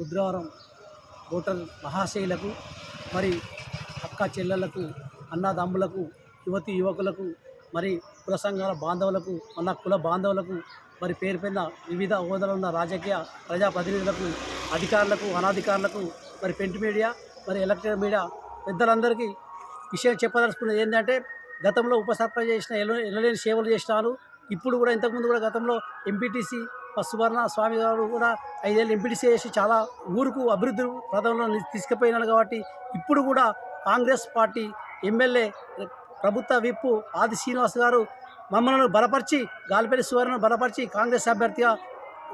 Rudravaram hotel మహాశైలకు మరి అక్క చెల్లెలకు అన్నదమ్ములకు యువతి యువకులకు మరి కుల సంఘాల బాంధవులకు మన కుల బాంధవులకు మరి పేరు పైన వివిధ హోదాలో ఉన్న రాజకీయ ప్రజాప్రతినిధులకు అధికారులకు అనాధికారులకు మరి ప్రింట్ మీడియా మరి ఎలక్ట్రిక్ మీడియా పెద్దలందరికీ విషయం చెప్పదలుచుకున్నది ఏంటంటే గతంలో ఉప సర్పంచ్ చేసిన ఎల- ఎల్లలేని సేవలు చేసినారు. ఇప్పుడు కూడా ఇంతకుముందు కూడా గతంలో ఎంపీటీసీ సువర్ణ స్వామి గారు కూడా ఐదేళ్ళు ఎంపీటీసీ చేసి చాలా ఊరుకు అభివృద్ధి ప్రదంలో తీసుకుపోయినారు కాబట్టి ఇప్పుడు కూడా కాంగ్రెస్ పార్టీ ఎమ్మెల్యే ప్రభుత్వ విప్పు ఆది శ్రీనివాస్ గారు మమ్మల్ని బలపరిచి గాలిపల్లి సువర్ణను బలపరిచి కాంగ్రెస్ అభ్యర్థిగా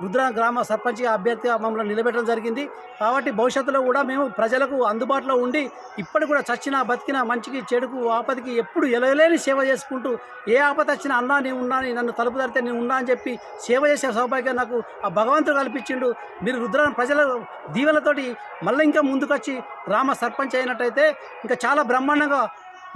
రుద్ర గ్రామ సర్పంచ్గా అభ్యర్థిగా మమ్మల్ని నిలబెట్టడం జరిగింది. కాబట్టి భవిష్యత్తులో కూడా మేము ప్రజలకు అందుబాటులో ఉండి ఇప్పటికి కూడా చచ్చినా బతికినా మంచికి చెడుకు ఆపదకి ఎప్పుడు ఎలలేని సేవ చేసుకుంటూ ఏ ఆపద వచ్చినా అన్నా నేను ఉన్నా అని నన్ను తలుపు తరితే నేను ఉన్నా అని చెప్పి సేవ చేసే సౌభాగ్యం నాకు ఆ భగవంతుడు కల్పించిండు. మీరు రుద్ర ప్రజల దీవెలతోటి మళ్ళీ ఇంకా ముందుకొచ్చి గ్రామ సర్పంచ్ అయినట్టయితే ఇంకా చాలా బ్రహ్మాండంగా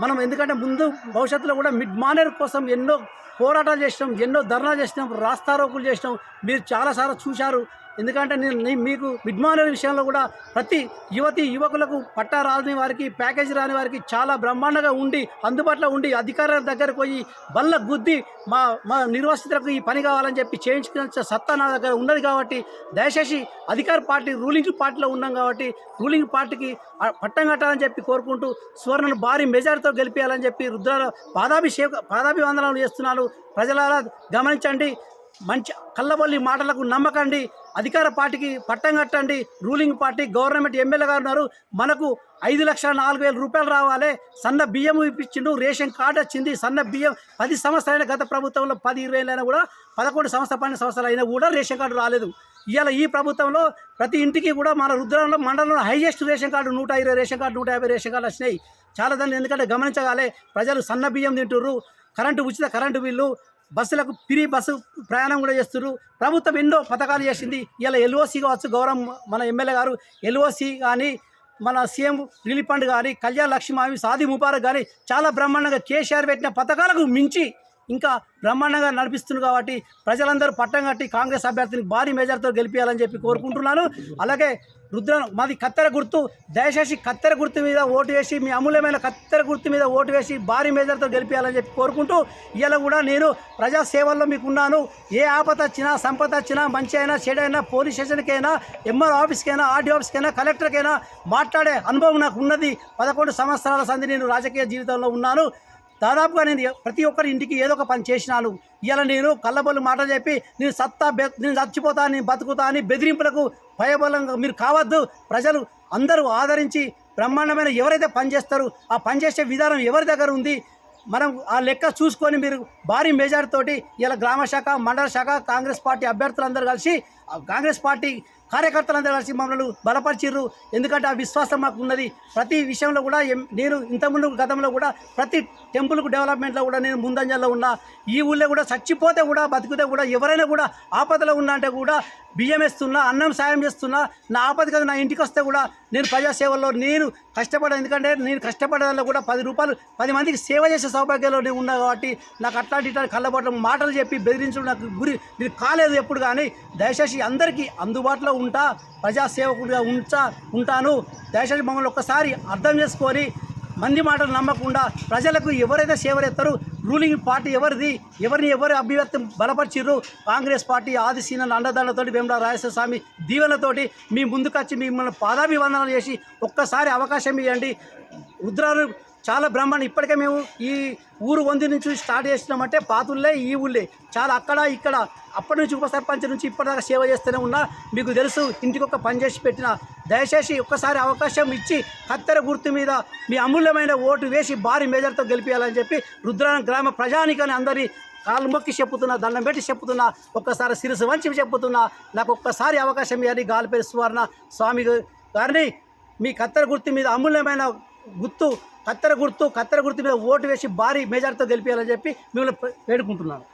మనం ఎందుకంటే ముందు భవిష్యత్తులో కూడా మిడ్ మానేర్ కోసం ఎన్నో పోరాటాలు చేసినాం ఎన్నో ధర్నా చేసినాం రాస్తారోకులు చేసినాం. మీరు చాలాసార్లు చూశారు ఎందుకంటే నేను మీకు మిడ్మానర్ విషయంలో కూడా ప్రతి యువతి యువకులకు పట్టా రాని వారికి ప్యాకేజీ రాని వారికి చాలా బ్రహ్మాండంగా ఉండి అందుబాటులో ఉండి అధికారుల దగ్గరకు పోయి బల్ల గుద్ది మా మా నిర్వాసితులకు ఈ పని కావాలని చెప్పి చేయించుకునే సత్తా నా దగ్గర ఉన్నది కాబట్టి దయచేసి అధికార పార్టీ రూలింగ్ పార్టీలో ఉన్నాం కాబట్టి రూలింగ్ పార్టీకి పట్టం కట్టాలని చెప్పి కోరుకుంటూ సువర్ణను భారీ మెజార్టీతో గెలిపించాలని చెప్పి రుద్రాల పాదాభిషేక పాదాభివందనాలు చేస్తున్నాను. ప్రజలారా గమనించండి మంచి కళ్ళబొల్లి మాటలకు నమ్మకండి. అధికార పార్టీకి పట్టం కట్టండి. రూలింగ్ పార్టీ గవర్నమెంట్ ఎమ్మెల్యే గారు ఉన్నారు. మనకు ఐదు లక్షల నాలుగు వేల రూపాయలు రావాలి. సన్న బియ్యం ఇప్పించిండు. రేషన్ కార్డు వచ్చింది. సన్న బియ్యం పది సంవత్సరాలైన గత ప్రభుత్వంలో పది ఇరవై అయినా కూడా పదకొండు సంవత్సర పన్నెండు సంవత్సరాలు అయినా కూడా రేషన్ కార్డు రాలేదు. ఇవాళ ఈ ప్రభుత్వంలో ప్రతి ఇంటికి కూడా మన రుద్రంలో మండలంలో హైయెస్ట్ రేషన్ కార్డు నూట ఇరవై రేషన్ కార్డు నూట యాభై రేషన్ కార్డు వచ్చినాయి. చాలా దాన్ని ఎందుకంటే గమనించగాలే ప్రజలు సన్న బియ్యం తింటుర్రు. కరెంటు ఉచిత కరెంటు బిల్లు బస్సులకు ఫ్రీ బస్సు ప్రయాణం కూడా చేస్తున్నారు ప్రభుత్వం ఎన్నో పథకాలు చేసింది. ఇలా ఎల్ఓసి కావచ్చు గౌరవం మన ఎమ్మెల్యే గారు ఎల్ఓసి కానీ మన సీఎం రిలీఫ్ ఫండ్ కానీ కళ్యాణ లక్ష్మి హామీ సాది ముబారక్ కానీ చాలా బ్రహ్మాండంగా కేసీఆర్ పెట్టిన పథకాలకు మించి ఇంకా బ్రహ్మాండంగా నడిపిస్తుంది కాబట్టి ప్రజలందరూ పట్టం కట్టి కాంగ్రెస్ అభ్యర్థిని భారీ మేజర్తో గెలిపించాలని చెప్పి కోరుకుంటున్నాను. అలాగే రుద్ర మాది కత్తెర గుర్తు దయచేసి కత్తెర గుర్తు మీద ఓటు వేసి మీ అమూల్యమైన కత్తెర గుర్తు మీద ఓటు వేసి భారీ మేజర్తో గెలిపించాలని చెప్పి కోరుకుంటూ ఇలా కూడా నేను ప్రజాసేవల్లో మీకున్నాను. మీకు ఉన్నాను ఏ ఆపద వచ్చినా సంపద వచ్చినా మంచి అయినా చెడైనా పోలీస్ స్టేషన్కైనా ఎంఆర్ ఆఫీస్కైనా ఆర్డీ ఆఫీస్కైనా కలెక్టర్కైనా మాట్లాడే అనుభవం నాకు ఉన్నది. పదకొండు సంవత్సరాల సంది నేను రాజకీయ జీవితంలో ఉన్నాను. దాదాపుగా నేను ప్రతి ఒక్కరి ఇంటికి ఏదో ఒక పని చేసినాను ఇలా నేను కళ్ళబొల్లు మాట చెప్పి నేను సత్తా బె నేను చచ్చిపోతా నేను బతుకుతా అని బెదిరింపులకు భయబలంగా మీరు కావద్దు. ప్రజలు అందరూ ఆదరించి బ్రహ్మాండమైన ఎవరైతే పనిచేస్తారో ఆ పని చేసే విధానం ఎవరి దగ్గర ఉంది? మనం ఆ లెక్క చూసుకొని మీరు భారీ మెజార్టీతోటి ఇలా గ్రామ శాఖ మండల శాఖ కాంగ్రెస్ పార్టీ అభ్యర్థులందరూ కలిసి కాంగ్రెస్ పార్టీ కార్యకర్తలందరూ కలిసి మమ్మల్ని బలపరిచిర్రు. ఎందుకంటే ఆ విశ్వాసం మాకు ఉన్నది ప్రతి విషయంలో కూడా నేను ఇంతకుముందు గతంలో కూడా ప్రతి టెంపుల్కు డెవలప్మెంట్లో కూడా నేను ముందంజల్లో ఉన్నా. ఈ ఊళ్ళో కూడా చచ్చిపోతే కూడా బతికితే కూడా ఎవరైనా కూడా ఆపదలో ఉన్నా అంటే కూడా బియ్యం వేస్తున్నా అన్నం సాయం చేస్తున్నా నా ఆపద కదా నా ఇంటికి వస్తే కూడా నేను ప్రజాసేవల్లో నేను కష్టపడ ఎందుకంటే నేను కష్టపడేదానిలో కూడా పది రూపాయలు పది మందికి సేవ చేసే సౌభాగ్యంలో నేను ఉన్నా కాబట్టి నాకు అట్లాంటి ఇట్లాంటి కళ్ళబోవడం మాటలు చెప్పి బెదిరించడం నాకు గురి నేను కాలేదు ఎప్పుడు కానీ. దయచేసి అందరికీ అందుబాటులో ఉంటా ప్రజాసేవకుడిగా ఉంచా ఉంటాను. దయచేసి మమ్మల్ని ఒక్కసారి అర్థం చేసుకొని మంది మాటలు నమ్మకుండా ప్రజలకు ఎవరైతే సేవరెత్తారో రూలింగ్ పార్టీ ఎవరిది ఎవరిని ఎవరు అభ్యర్థి బలపరిచిర్రు కాంగ్రెస్ పార్టీ ఆదిశీన అండదండతోటి వేమల రాజేశ్వర స్వామి దీవెనతోటి మీ ముందుకొచ్చి మిమ్మల్ని పాదాభివందనాలు చేసి ఒక్కసారి అవకాశం ఇవ్వండి. రుద్రాలు చాలా బ్రహ్మాండం. ఇప్పటికే మేము ఈ ఊరు వంది నుంచి స్టార్ట్ చేసినామంటే పాతుల్లే ఈ ఊళ్ళే. చాలా అక్కడ ఇక్కడ. అప్పటి నుంచి ఉప సర్పంచ్ నుంచి ఇప్పటిదాకా సేవ చేస్తూనే ఉన్నా. మీకు తెలుసు ఇంటికి ఒక పని చేసి పెట్టిన. దయచేసి ఒక్కసారి అవకాశం ఇచ్చి కత్తెర గుర్తు మీద మీ అమూల్యమైన ఓటు వేసి భారీ మేజర్తో గెలిపించాలని చెప్పి రుద్రాన గ్రామ ప్రజానికని అందరి కాళ్ళు మొక్కి చెప్పుతున్నా దండం పెట్టి చెప్పుతున్నా ఒక్కసారి శిరసు వంచి చెప్పుతున్నా. నాకు ఒక్కసారి అవకాశం ఇవ్వాలి గాలిపేరు సువర్ణ స్వామి గారిని మీ కత్తెర గుర్తు మీద అమూల్యమైన గుర్తు కత్తెర గుర్తు కత్తెర గుర్తు మీద ఓటు వేసి భారీ మెజార్టీతో గెలిపించాలని చెప్పి మిమ్మల్ని వేడుకుంటున్నాను.